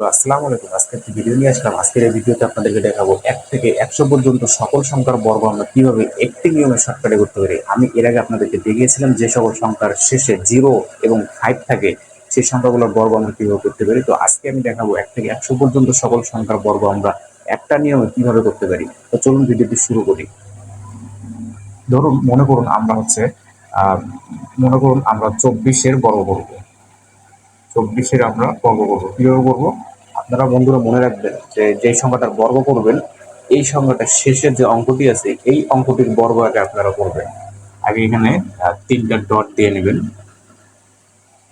তো আসসালামু আলাইকুম। আজকে একটি ভিডিও নিয়ে আসলাম। আজকের এই ভিডিওতে আপনাদেরকে দেখাবো এক থেকে একশো পর্যন্ত সকল সংখ্যার বর্গ আমরা কীভাবে একটি নিয়মে শর্টকাটে করতে পারি। আমি এর আগে আপনাদেরকে দেখিয়েছিলাম যে সকল সংখ্যার শেষে জিরো এবং ফাইভ থাকে, সেই সংখ্যাগুলোর বর্গ আমরা কীভাবে করতে পারি। তো আজকে আমি দেখাবো এক থেকে একশো পর্যন্ত সকল সংখ্যার বর্গ আমরা একটা নিয়মে কীভাবে করতে পারি। তো চলুন ভিডিওটি শুরু করি। ধরুন, মনে করুন আমরা হচ্ছে মনে করুন আমরা চব্বিশের বর্গ করব। চব্বিশের আমরা বর্গ করব। কীভাবে করব? আপনারা বন্ধুরা মনে রাখবেন যে যেই সংখ্যাটার বর্গ করবেন, এই সংখ্যাটার শেষের যে অঙ্কটি আছে, এই অঙ্কটির বর্গ আগে আপনারা করবেন। আগে এখানে তিনটা ডট দিয়ে নেবেন।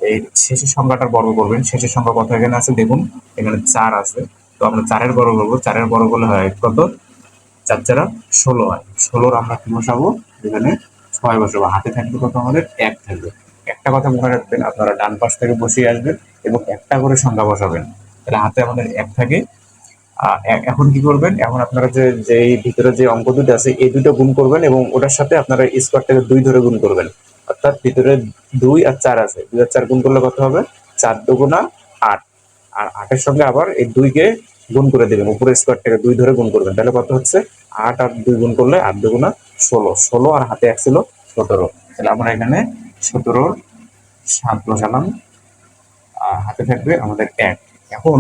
এই শেষের সংখ্যাটার বর্গ করবেন। শেষের সংখ্যা কত এখানে আছে? দেখুন, এখানে চার আছে। তো আমরা চারের বর্গ করব। চারের বর্গ করলে হয় কত? চার চারা ষোলো হয়। ষোলোর আমরা কি বসাবো? এখানে ছয় বসাবো। হাতে থাকবে কত আমাদের? এক থাকবে। একটা কথা মনে রাখবেন, আপনারা ডান পাশ থেকে বসিয়ে আসবেন এবং একটা করে সংখ্যা বসাবেন। তাহলে হাতে আমাদের এক থাকে। এখন কি করবেন? এখন আপনারা যে যে এই ভিতরে যে অঙ্ক দুটো আছে, এই দুটো গুণ করবেন এবং ওটার সাথে আপনারা স্কোয়ার থেকে দুই ধরে গুণ করবেন। অর্থাৎ ভিতরে দুই আর চার আছে। দুই আর চার গুণ করলে কত হবে? চার দুগুণা আট। আর আটের সঙ্গে আবার এই দুইকে গুণ করে দেবেন। উপরে স্কোয়ার থেকে দুই ধরে গুণ করবেন। তাহলে কত হচ্ছে? আট আর দুই গুণ করলে আট দুগুণা ষোলো। ষোলো আর হাতে এক ছিল সতেরো। তাহলে আমরা এখানে সতেরোর সাত বসালাম। হাতে থাকবে আমাদের এক। এখন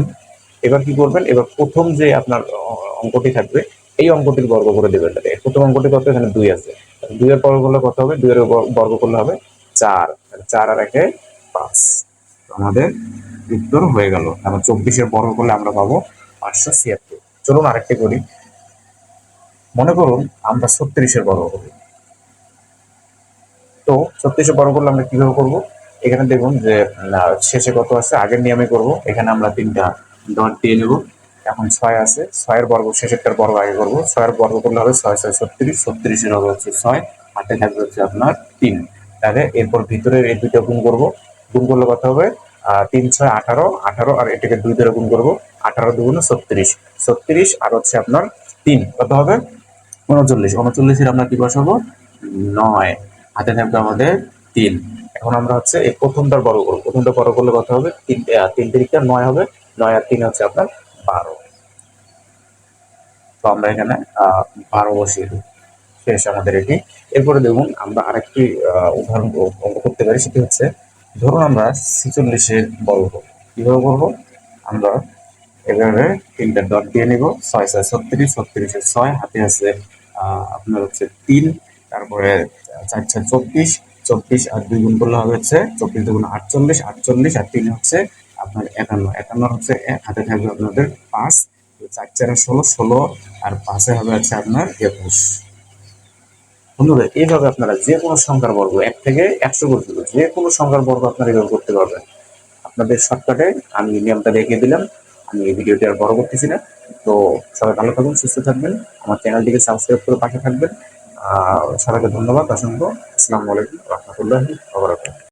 এবার কি করবেন? এবার প্রথম যে আপনার অঙ্কটি থাকবে, এই অঙ্কটির বর্গ করে দেবেন প্রথম অঙ্কটি কত এখানে দুই আছে। দুইয়ের বর্গ করলে কত হবে? দুইয়ের বর্গ করলে হবে চার। চার আর একে পাঁচ। আমাদের উত্তর হয়ে গেল। তারপর চব্বিশের বর্গ করলে আমরা পাবো পাঁচশো ছিয়াত্তর। চলুন আরেকটি করি। মনে করুন আমরা ছত্রিশের বর্গ করি। তো ছত্রিশে বর্গ করলে আমরা কীভাবে করব? এখানে দেখুন যে শেষে কত আছে? আগের নিয়মে করব। এখানে আমরা তিনটা ডট দিয়ে নেব। এখন ছয় আছে। ছয়ের বর্গ, শেষেরটার বর্গ আগে করব। ছয়ের বর্গ করলে হবে ছয় ছয়, ছত্রিশ। ছত্রিশের হবে হচ্ছে ছয়। হাতে থাকবে হচ্ছে আপনার তিন। তাহলে এরপর ভিতরের এই দুইটা গুণ করব। গুণ করলে কত হবে? তিন, ছয়, আঠারো। আঠারো আর এটাকে দুই ধরে গুণ করব। আঠারো দুগুণ ছত্রিশ। ছত্রিশ আর হচ্ছে আপনার তিন। কত হবে? উনচল্লিশ। উনচল্লিশের আমরা কি বসাবো? নয়। হাতে থাকবে আমাদের তিন। এখন আমরা হচ্ছে এই প্রথমটার বড় করব। প্রথমটা বড় করলে কত হবে? তিন তিন তারিখটা নয় হবে। নয় আর তিন হচ্ছে আপনার বারো। তো আমরা এখানে বারো বসিয়ে দেবো। শেষ আমাদের এটি। এরপরে দেখুন, আমরা আরেকটি উদাহরণ অঙ্ক করতে পারি। সেটি হচ্ছে, ধরুন আমরা ছেচল্লিশের বড় করব। কীভাবে করব? আমরা এভাবে তিনটা ডট দিয়ে নিব। ছয় ছয় ছত্রিশ ছত্রিশের ছয়, হাতে আছে আপনার হচ্ছে তিন, তারপরে চার চার চব্বিশ চব্বিশ আর দুই গুণ করলে হবে হচ্ছে চব্বিশ দুগুণ আটচল্লিশ আটচল্লিশ আর তিন হচ্ছে আপনার একান্ন। একান্ন হচ্ছে হাতে থাকবে আপনাদের পাঁচ, চার, চারে, ষোলো ষোলো আর পাঁচে হবে হচ্ছে আপনার একুশ। বন্ধুরা, এইভাবে আপনারা যে কোনো সংখ্যার বর্গ এক থেকে একশো পর্যন্ত যে কোনো সংখ্যার বর্গ আপনারা এইভাবে করতে পারবেন। আপনাদের শর্টকাটে আমি নিয়মটা দেখিয়ে দিলাম। আমি এই ভিডিওটি আর বড় করতেছি না। তো সবাই ভালো থাকুন, সুস্থ থাকবেন। আমার চ্যানেলটিকে সাবস্ক্রাইব করে পাশে থাকবেন। সবাইকে ধন্যবাদ অসংখ্য আসসালামু আলাইকুম রহমতুল্লাহি